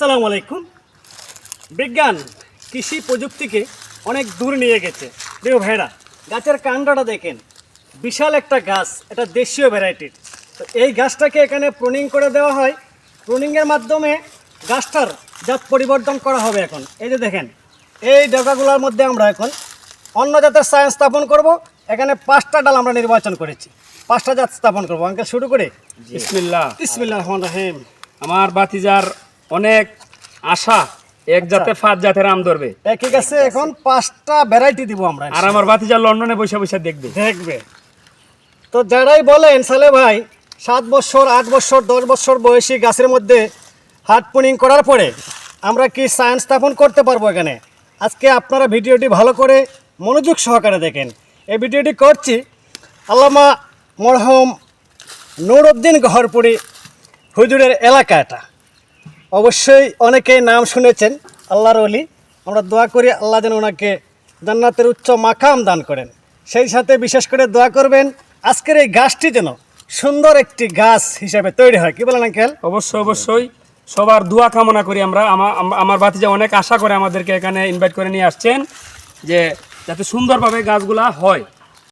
সালাম আলাইকুম। বিজ্ঞান কৃষি প্রযুক্তিকে অনেক দূর নিয়ে গেছে। প্রিয় ভেড়া গাছের কাণ্ডটা দেখেন। বিশাল একটা গাছ এটা দেশীয় ভ্যারাইটির। তো এই গাছটাকে এখানে প্রুনিং করে দেওয়া হয়। প্রুনিংয়ের মাধ্যমে গাছটার জাত পরিবর্তন করা হবে এখন। এই যে দেখেন এই ডগাগুলোর মধ্যে আমরা এখন অন্য জাতের সায়েন্স স্থাপন করব। এখানে পাঁচটা ডাল আমরা নির্বাচন করেছি। পাঁচটা জাত স্থাপন করব। আঙ্কেল শুরু করে? বিসমিল্লাহ। ইসমিল্লাহ রহমান রহিম। আমার বাতিজার অনেক আশা এক জাতে পাঁচ জাতের আম ধরবে। একই গাছে এখন পাঁচটা ভ্যারাইটি দিব আমরা আর আমার বাতিজার লন্ডনে বসে বসে দেখবে। দেখবে। তো যারাই বলেন সালে ভাই সাত বছর আট বছর দশ বছর বয়সী গাছের মধ্যে হাট পুনিং করার পরে আমরা কি সায়েন্স স্থাপন করতে পারব এখানে? আজকে আপনারা ভিডিওটি ভালো করে মনোযোগ সহকারে দেখেন। এই ভিডিওটি করছি আল্লামা মরহম নুরুদ্দিন গহরপুরি হুজুরের এলাকা এটা। অবশ্যই অনেকেই নাম শুনেছেন, আল্লাহর অলি আমরা দোয়া করি আল্লাহ যেন ওনাকে জান্নাতের উচ্চ মাকাম দান করেন। সেই সাথে বিশেষ করে দোয়া করবেন, আজকের এই গাছটি যেন সুন্দর একটি গাছ হিসাবে তৈরি হয়। কি বলেন আঙ্কেল? অবশ্যই অবশ্যই। সবার দোয়া কামনা করি আমরা। আমা- আম- আমার বাতিজা অনেক আশা করে আমাদেরকে এখানে ইনভাইট করে নিয়ে আসছেন যে যাতে সুন্দরভাবে গাছগুলা হয়।